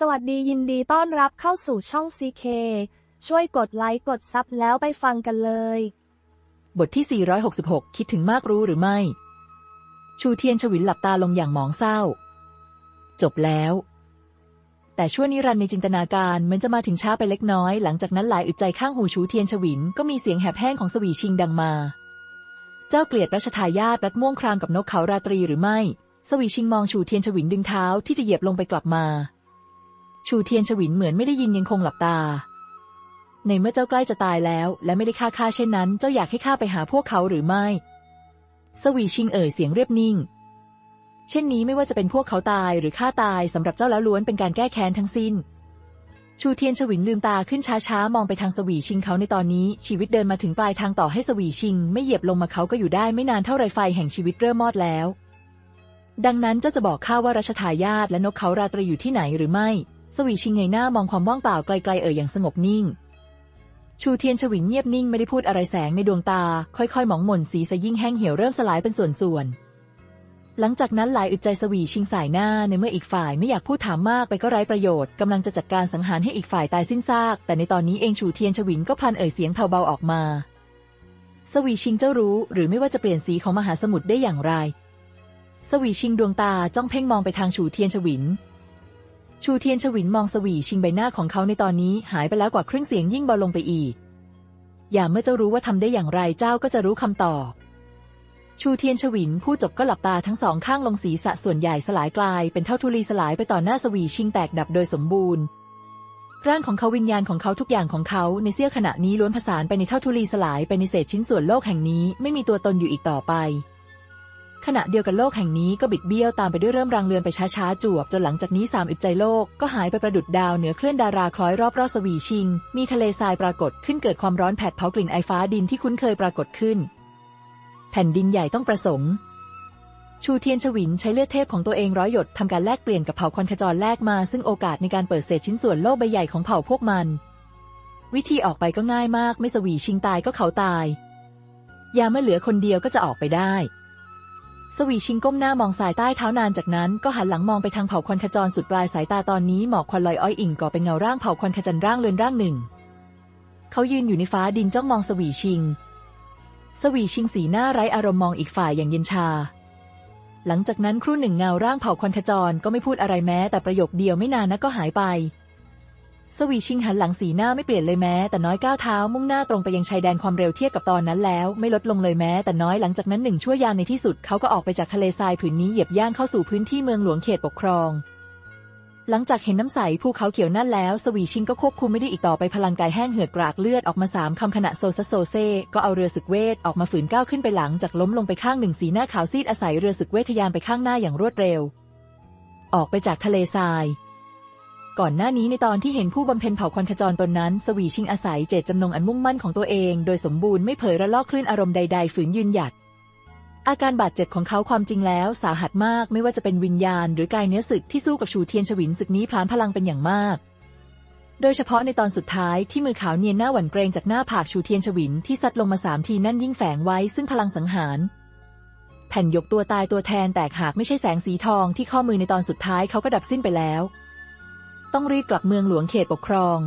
สวัสดียินดีต้อนรับเข้าสู่ช่อง CK ช่วยกดไลค์กดซับแล้วไปฟังกันเลย บทที่ 466 คิดถึงมากรู้หรือไม่ ชูเทียนชวินหลับตาลงอย่างหมองเศร้า จบแล้ว แต่ชั่วนิรันดร์ในจินตนาการมันจะมาถึงช้าไปเล็กน้อย หลังจากนั้นหลายอึดใจข้างหูชูเทียนชวินก็มีเสียงแหบแห้งของสวีชิงดังมา เจ้าเกลียดรัชทายาทรัดม่วงครามกับนกเขาราตรีหรือไม่ สวีชิงมองชูเทียนชวินดึงเท้าที่จะเหยียบลงไปกลับมา ชูเทียนชวินเหมือนไม่ได้ยินยังคงหลับตา ในเมื่อเจ้าใกล้จะตายแล้ว และไม่ได้ฆ่าข้าเช่นนั้น เจ้าอยากให้ข้าไปหาพวกเขาหรือไม่ สวีชิงเอ่ยเสียงเรียบนิ่ง เช่นนี้ไม่ว่าจะเป็นพวกเขาตายหรือข้าตายสำหรับเจ้าแล้วล้วนเป็นการแก้แค้นทั้งสิ้น ชูเทียนฉวินลืมตาขึ้นช้าๆมองไปทางสวีชิงเขาในตอนนี้ชีวิตเดินมาถึงปลายทางต่อให้สวีชิง ไม่เหยียบลงมาเขาก็อยู่ได้ไม่นานเท่าไรไฟแห่งชีวิตเริ่มมอดแล้วดังนั้นเจ้าจะบอกข้าว่ารัชทายาทและนกเขาราตรีอยู่ที่ไหนหรือไม่ สวีชิงเงยหน้ามองความว่างเปล่าไกลๆเอ่ยอย่างสงบนิ่ง ชูเทียนฉวินเงียบนิ่งไม่ได้พูดอะไรแสงในดวงตา ค่อยๆ หมองหม่นสีสยิ่งแห้งเหี่ยวเริ่มสลายเป็นส่วนๆ หลังจากนั้นหลายอึดใจสวีชิงสายหน้าในเมื่ออีกฝ่ายไม่อยากพูดถามมากไปก็ไร้ประโยชน์กำลังจะจัดการสังหารให้อีกฝ่ายตายสิ้นซาก แต่ในตอนนี้เองชูเทียนฉวินก็พันเอ่ยเสียงเบาๆออกมา สวีชิงเจ้ารู้ หรือไม่ว่าจะเปลี่ยนสีของมหาสมุทรได้อย่างไรสวีชิงดวงตาจ้องเพ่งมองไปทางชูเทียนฉวิน ชูเทียนฉวินมองสวีชิงใบหน้าของเขาในตอนนี้หายไปแล้วกว่าครึ่งเสียงยิ่งเบาลงไปอีก อย่าเมื่อเจ้ารู้ว่าทำได้อย่างไรเจ้าก็จะรู้คำตอบ ชูเทียนฉวินผู้จบก็หลับตาทั้งสองข้างลงศีรษะส่วนใหญ่สลายกลายเป็นเท่าทุลีสลายไปต่อหน้าสวีชิงแตกดับโดยสมบูรณ์ ร่างของเขาวิญญาณของเขาทุกอย่างของเขาในเสี้ยวขณะนี้ล้วนผสานไปในเท่าทุลีสลายไปในเศษชิ้นส่วนโลกแห่งนี้ไม่มีตัวตนอยู่อีกต่อไป ขณะเดียวกันโลกแห่งนี้ก็บิดเบี้ยวตามไปด้วยเริ่มรางเลือนไปช้าๆ จวบ จนหลังจากนี้สามอึดใจโลกก็หายไปประดุดดาวเหนือเคลื่อนดาราคล้อยรอบรอบสวีชิง มีทะเลทรายปรากฏขึ้นเกิดความร้อนแผดเผากลิ่นไอฟ้าดินที่คุ้นเคยปรากฏขึ้น แผ่นดินใหญ่ต้องประสงค์ ชูเทียนฉวินใช้เลือดเทพของตัวเองร้อยหยดทำการแลกเปลี่ยนกับเผ่าควันขจรแลกมา ซึ่งโอกาสในการเปิดเศษชิ้นส่วนโลกใบใหญ่ของเผ่าพวกมัน วิธีออกไปก็ง่ายมากไม่สวีชิงตายก็เขาตาย ยาเมื่อเหลือคนเดียวก็จะออกไปได้ สวีชิงก้มหน้ามองสายใต้เท้านานจากนั้นก็หันหลังมองไปทางเผ่าควันขจรสุดปลายสายตาตอนนี้หมอกควันลอยอ้อยอิ่งก่อเป็นเงาร่างเผ่าควันขจรร่างเลือนร่างหนึ่ง เขายืนอยู่ในฟ้าดินจ้องมองสวีชิง สวีชิงสีหน้าไร้อารมณ์มองอีกฝ่ายอย่างเย็นชา หลังจากนั้นครู่หนึ่งเงาร่างเผ่าควันขจรก็ไม่พูดอะไรแม้แต่ประโยคเดียวไม่นานนักก็หายไป สวีชิงหันหลังสีหน้าไม่เปลี่ยนเลยแม้ แต่น้อยก้าวเท้ามุ่งหน้าตรงไปยังชายแดนความเร็วเทียบกับตอนนั้นแล้ว ไม่ลดลงเลยแม้ แต่น้อยหลังจากนั้นหนึ่งชั่วยามในที่สุดเขาก็ออกไปจากทะเลทรายผืนนี้เหยียบย่างเข้าสู่พื้นที่เมืองหลวงเขตปกครอง หลังจากเห็นน้ำใสภูเขาเขียวนั่นแล้ว สวีชิงก็ควบคุมไม่ได้อีกต่อไปพลังกายแห้งเหือดกรากเลือดออกมาสามคำขณะโซซโซเซก็เอาเรือศึกเวทออกมาฝืนก้าวขึ้นไปหลังจากล้มลงไปข้างหนึ่งสีหน้าขาวซีดอาศัยเรือศึกเวททะยานไปข้างหน้าอย่างรวดเร็ว ออกไปจากทะเลทราย ก่อนหน้านี้ในตอนที่เห็นผู้บำเพ็ญเผ่าควันขจรตนนั้น สวีชิงอาศัยเจตจำนงอันมุ่งมั่นของตัวเอง โดยสมบูรณ์ไม่เผยระลอกคลื่นอารมณ์ใด ๆ ฝืนยืนหยัด อาการบาดเจ็บของเขาความจริงแล้ว สาหัสมากไม่ว่าจะเป็นวิญญาณ หรือกายเนื้อศึกที่สู้กับชูเทียนฉวินศึกนี้พลานพลังเป็นอย่างมาก โดยเฉพาะในตอนสุดท้ายที่มือขาวเนียนหน้าหวั่นเกรงจากหน้าผากชูเทียนฉวินที่ซัดลงมาสามทีนั่นยิ่งแฝงไว้ซึ่งพลังสังหารแผ่นยกตัวตายตัวแทนแตกหากไม่ใช่แสงสีทองที่ข้อมือในตอนสุดท้ายเขาก็ดับสิ้นไปแล้ว ต้องรีบกลับเมืองหลวงเขตปกครอง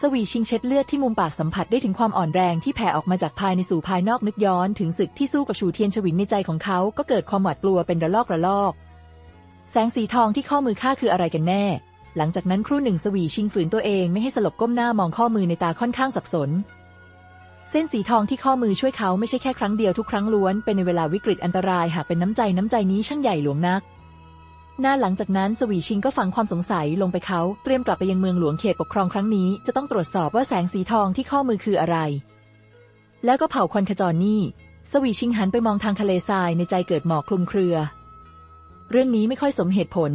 สวีชิงเช็ดเลือดที่มุมปากสัมผัสได้ถึงความอ่อนแรงที่แผ่ออกมาจากภายในสู่ภายนอกนึกย้อนถึงศึกที่สู้กับชูเทียนฉวินในใจของเขาก็เกิดความหวาดกลัวเป็นระลอกระลอก แสงสีทองที่ข้อมือข้าคืออะไรกันแน่ หลังจากนั้นครู่หนึ่งสวีชิงฝืนตัวเองไม่ให้สลบก้มหน้ามองข้อมือในตาค่อนข้างสับสนเส้นสีทองที่ข้อมือช่วยเขาไม่ใช่แค่ครั้งเดียวทุกครั้งล้วนเป็นในเวลาวิกฤตอันตรายหากเป็นน้ำใจน้ำใจนี้ช่างใหญ่หลวงนัก หน้าหลังจากนั้นสวีชิงก็ฝังความสงสัยลงไปเขาเตรียมกลับไปยังเมืองหลวงเขตปกครองครั้งนี้จะต้องตรวจสอบว่าแสงสีทองที่ข้อมือคืออะไร แล้วก็เผาควันขจรนี่ สวีชิงหันไปมองทางทะเลทรายในใจเกิดหมอกคลุมเครือ เรื่องนี้ไม่ค่อยสมเหตุผล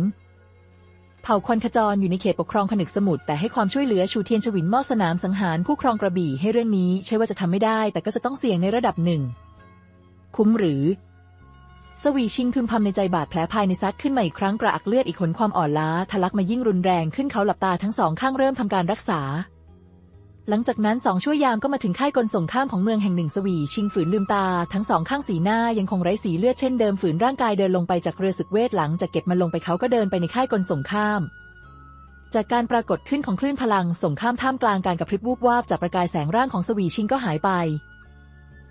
เผ่าควันขจรอยู่ในเขตปกครองผนึกสมุทรแต่ให้ความช่วยเหลือชูเทียนฉวินมอสนามสังหารผู้ครองกระบี่ให้เรื่องนี้ ใช่ว่าจะทำไม่ได้ แต่ก็จะต้องเสี่ยงในระดับหนึ่ง คุ้มหรือ สวีชิงพึมพำในใจบาดแผลภายในซัดขึ้นมาอีกครั้งกระอักเลือดอีกขนความอ่อนล้าทะลักมายิ่งรุนแรงขึ้นเขาหลับตาทั้งสองข้างเริ่มทำการรักษา หลังจากนั้นสองชั่วยามก็มาถึงค่ายกลส่งข้ามของเมืองแห่งหนึ่งสวีชิงฝืนลืมตา ทั้งสองข้างสีหน้ายังคงไร้สีเลือดเช่นเดิมฝืนร่างกายเดินลงไปจากเรือศึกเวทหลังจากเก็บมันลงไปเขาก็เดินไปในค่ายกลส่งข้ามจากการปรากฏขึ้นของคลื่นพลังส่งข้ามท่ามกลางการกระพริบวูบวาบจากประกายแสงร่างของสวีชิงก็หายไป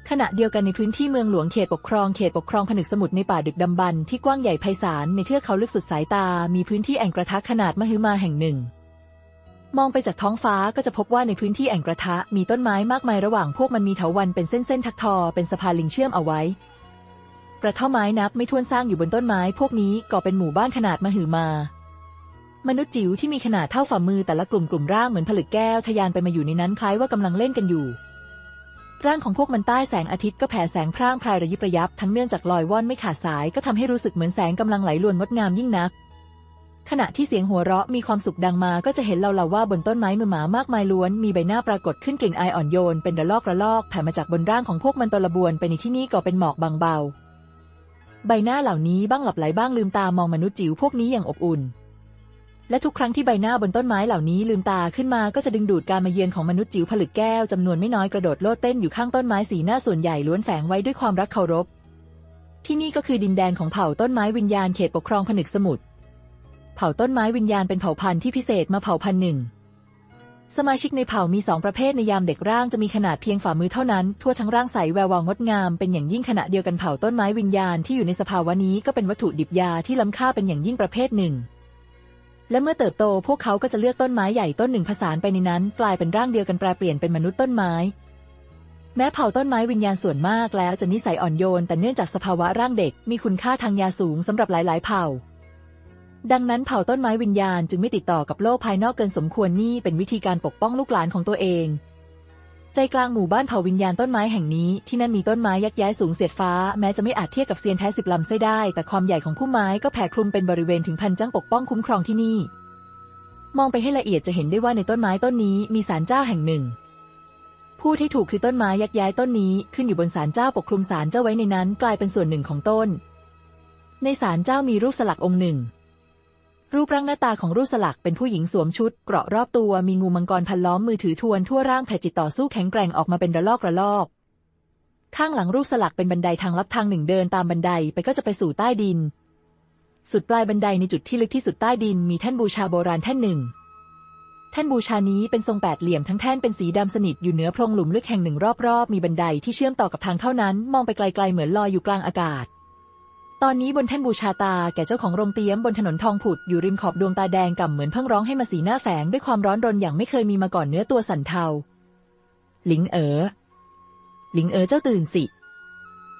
ขณะเดียวกันในพื้นที่เมืองหลวงเขตปกครองเขตปกครองผนึกสมุทรในป่าดึกดำบรรที่กว้างใหญ่ไพศาลในเทือกเขาลึกสุดสายตา มีพื้นที่แอ่งกระทะขนาดมหึมาแห่งหนึ่ง มองไปจากท้องฟ้าก็จะพบว่าในพื้นที่แอ่งกระทะมีต้นไม้มากมายระหว่างพวกมันมีเถาวัลย์เป็นเส้นๆทักทอเป็นสะพานลิงเชื่อมเอาไว้ กระท่อมไม้นับไม่ถ้วนสร้างอยู่บนต้นไม้ พวกนี้ก่อเป็นหมู่บ้านขนาดมหึมามนุษย์จิ๋วที่มีขนาดเท่าฝ่ามือแต่ละกลุ่มกลุ่มร่างเหมือนผลึกแก้วทะยานไปมาอยู่ในนั้นคล้ายว่ากำลังเล่นกันอยู่ ร่างของพวกมันใต้แสงอาทิตย์ก็แผ่แสงพร่างพรายระยิบระยับ ทั้งเนื่องจากลอยว่อนไม่ขาดสายก็ทำให้รู้สึกเหมือนแสงกำลังไหลลวนงดงามยิ่งนัก ขณะที่เสียงหัวเราะมีความสุขดังมาก็จะเห็นเราเาว่าบนต้นไม้มือหมามากมายล้วน มีใบหน้าปรากฏขึ้นกลิ่นอายอ่อนโยนเป็นระลอกระลอกแผ่มาจากบนร่างของพวกมันตละบวนไปในที่นี้ก็เป็นหมอกบางเบา ใบหน้าเหล่านี้บ้างหลับไหลบ้างลืมตามองมนุษย์จิ๋วพวกนี้อย่างอบอุ่น และทุกครั้งที่ใบหน้าบนต้นไม้เหล่านี้ลืมตาขึ้นมาก็จะดึงดูดการมาเยือนของมนุษย์จิ๋วผลึกแก้วจำนวนไม่น้อยกระโดดโลดเต้นอยู่ข้างต้นไม้สีหน้าส่วนใหญ่ล้วนแฝงไว้ด้วยความรักเคารพ ที่นี่ก็คือดินแดนของเผ่าต้นไม้วิญญาณเขตปกครองผนึกสมุทรเผ่าต้นไม้วิญญาณเป็นเผ่าพันธุ์ที่พิเศษมาเผ่าพันธุ์หนึ่งสมาชิกในเผ่ามีสองประเภทในยามเด็กร่างจะมีขนาดเพียงฝ่ามือเท่านั้น ทั่วทั้งร่างใสแวววาวงดงามเป็นอย่างยิ่งขณะเดียวกันเผ่าต้นไม้วิญญาณที่อยู่ในสภาวะนี้ก็เป็นวัตถุดิบยาที่ล้ำค่าเป็นอย่างยิ่งประเภทหนึ่ง และเมื่อเติบโตพวกเขาก็จะเลือกต้นไม้ใหญ่ต้นหนึ่งผสานไปในนั้น กลายเป็นร่างเดียวกันแปลเปลี่ยนเป็นมนุษย์ต้นไม้ แม้เผ่าต้นไม้วิญญาณส่วนมากแล้วจะนิสัยอ่อนโยน แต่เนื่องจากสภาวะร่างเด็กมีคุณค่าทางยาสูงสำหรับหลาย ๆ เผ่า ดังนั้นเผ่าต้นไม้วิญญาณจึงไม่ติดต่อกับโลกภายนอกเกินสมควรนี่เป็นวิธีการปกป้องลูกหลานของตัวเอง ใจกลางหมู่บ้านเผ่าวิญญาณต้นไม้แห่งนี้ที่นั่นมีต้นไม้ยักษ์ย้ายสูงเสียดฟ้าแม้จะไม่อาจเทียบกับเซียนแท้สิบลำไส้ได้ แต่ความใหญ่ของพุ่มไม้ก็แผ่คลุมเป็นบริเวณถึงพันจ้างปกป้องคุ้มครองที่นี่ มองไปให้ละเอียดจะเห็นได้ว่าในต้นไม้ต้นนี้มีศาลเจ้าแห่งหนึ่ง ผู้ที่ถูกคือต้นไม้ยักษ์ย้ายต้นนี้ขึ้นอยู่บนศาลเจ้าปกคลุมศาลเจ้าไว้ในนั้น กลายเป็นส่วนหนึ่งของต้น ในศาลเจ้ามีรูปสลักองค์หนึ่ง รูปร่างหน้าตาของรูปสลักเป็นผู้หญิงสวมชุด เกราะรอบตัวมีงูมังกรพันล้อมมือถือทวนทั่วร่างแผ่จิตต่อสู้แข็งแกร่งออกมาเป็นระลอกระลอกข้างหลังรูปสลักเป็นบันไดทางลับทางหนึ่งเดินตามบันไดไปก็จะไปสู่ใต้ดิน สุดปลายบันไดในจุดที่ลึกที่สุดใต้ดินมีแท่นบูชาโบราณแท่นหนึ่ง แท่นบูชานี้เป็นทรงแปดเหลี่ยมทั้งแท่นเป็นสีดำสนิทอยู่เหนือโพรงหลุมลึกแห่งหนึ่งรอบๆ มีบันไดที่เชื่อมต่อกับทางเท่านั้น มองไปไกลๆเหมือนลอยอยู่กลางอากาศ ตอนนี้บนแท่นบูชาตาแก่เจ้าของโรงเตี๊ยมบนถนนทองผุดอยู่ริมขอบดวงตาแดงก่ำเหมือนเพิ่งร้องให้มาสีหน้าแฝงด้วยความร้อนรนอย่างไม่เคยมีมาก่อนเนื้อตัวสั่นเทา หลิงเอ๋อ หลิงเอ๋อเจ้าตื่นสิ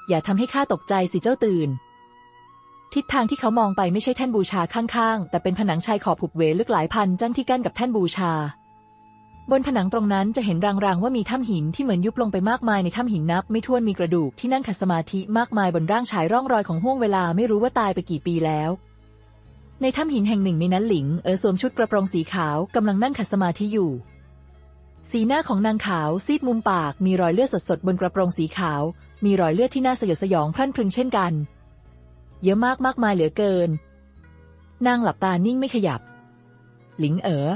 อย่าทำให้ข้าตกใจสิเจ้าตื่น ทิศทางที่เขามองไปไม่ใช่แท่นบูชาข้างๆ แต่เป็นผนังชายขอบผุบเวลึกหลายพันจันที่กั้นกับแท่นบูชา บนผนังตรงนั้นจะเห็นรางๆว่ามีถ้ำหินที่เหมือนยุบลงไปมากมายในถ้ำหินนับ ไม่ถ้วนมีกระดูกที่นั่งขัดสมาธิมากมายบนร่างฉายร่องรอยของห้วงเวลาไม่รู้ว่าตายไปกี่ปีแล้ว ในถ้ำหินแห่งหนึ่งในนั้นหลิงเอ๋อสวมชุดกระโปรงสีขาวกำลังนั่งขัดสมาธิอยู่ สีหน้าของนางขาวซีดมุมปาก มีรอยเลือดสดๆบนกระโปรงสีขาว มีรอยเลือดที่น่าสยดสยองพรั่นพรึงเช่นกัน เยอะมากมากมายเหลือเกิน นางหลับตานิ่งไม่ขยับ หลิงเอ๋อ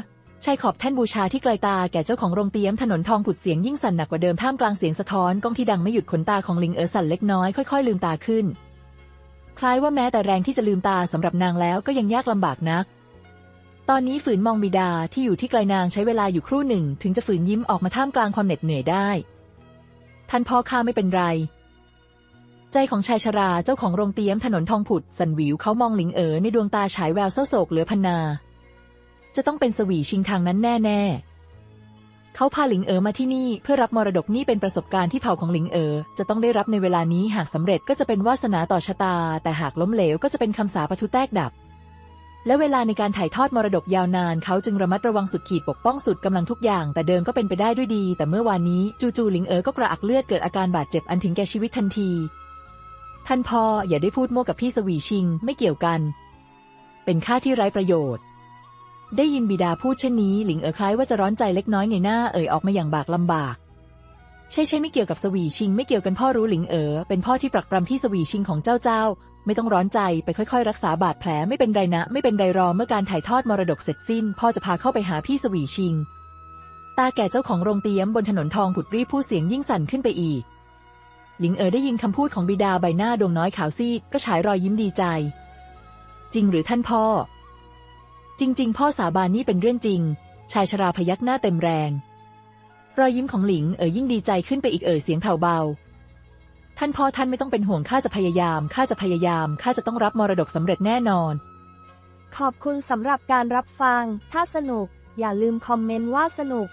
ชายขอบแท่นบูชาที่ไกลตาแก่เจ้าของโรงเตี๊ยมถนนทองผุดเสียงยิ่งสั่นหนักกว่าเดิมท่ามกลางเสียงสะท้อนก้องที่ดังไม่หยุดขนตาของหลิงเอ๋อสั่นเล็กน้อยค่อยๆลืมตาขึ้น คล้ายว่าแม้แต่แรงที่จะลืมตาสำหรับนางแล้วก็ยังยากลำบากนัก ตอนนี้ฝืนมองบิดาที่อยู่ที่ไกลนางใช้เวลาอยู่ครู่หนึ่ง ถึงจะฝืนยิ้มออกมาท่ามกลางความเหน็ดเหนื่อยได้ท่านพ่อข้าไม่เป็นไร ใจของชายชราเจ้าของโรงเตี๊ยมถนนทองผุดสันหวิวเขามองหลิงเอ๋อในดวงตาฉายแววเศร้าโศกเหลือพนา จะต้องเป็นสวีชิงทางนั้นแน่ ๆ เขาพาหลิงเอ๋อมาที่นี่เพื่อรับมรดกนี่เป็นประสบการณ์ที่เผ่าของหลิงเอ๋อจะต้องได้รับในเวลานี้หากสำเร็จก็จะเป็นวาสนาต่อชะตา แต่หากล้มเหลวก็จะเป็นคำสาปทุแตกดับ และเวลาในการถ่ายทอดมรดกยาวนาน เขาจึงระมัดระวังสุดขีดปกป้องสุดกำลังทุกอย่าง แต่เดิมก็เป็นไปได้ด้วยดี แต่เมื่อวานนี้จู่ๆหลิงเอ๋อก็กระอักเลือดเกิดอาการบาดเจ็บอันถึงแก่ชีวิตทันที ท่านพ่ออย่าได้พูดโม้กับพี่สวีชิง ไม่เกี่ยวกัน เป็นข้าที่ไร้ประโยชน์ ได้ยินบิดาพูดเช่นนี้หลิงเอ๋อคล้ายว่าจะร้อนใจเล็กน้อยในหน้าเอ่ยออกมาอย่างบากลำบาก ใช่ใช่ไม่เกี่ยวกับสวีชิง ไม่เกี่ยวกันพ่อรู้หลิงเอ๋อเป็นพ่อที่ปรักปรำพี่สวีชิงของเจ้าเจ้า ไม่ต้องร้อนใจไปค่อยๆ รักษาบาดแผลไม่เป็นไรนะ ไม่เป็นไรรอเมื่อการถ่ายทอดมรดกเสร็จสิ้น พ่อจะพาเข้าไปหาพี่สวีชิง ตาแก่เจ้าของโรงเตี๊ยมบนถนนทองผุดรีบพูดเสียงยิ่งสั่นขึ้นไปอีก หลิงเอ๋อได้ยินคำพูดของบิดาใบหน้าดวงน้อยขาวซีดก็ฉายรอยยิ้มดีใจ จริงหรือท่านพ่อ จริง ๆ พ่อสาบานนี่เป็นเรื่องจริง ชายชราพยักหน้าเต็มแรง รอยยิ้มของหลิงเอ๋ยยิ่งดีใจขึ้นไปอีกเอ๋ยเสียงแผ่วเบา ท่านพ่อท่านไม่ต้องเป็นห่วงข้าจะพยายามข้าจะพยายามข้าจะต้องรับมรดกสำเร็จแน่นอน ขอบคุณสำหรับการรับฟัง ถ้าสนุก อย่าลืมคอมเมนต์ว่าสนุก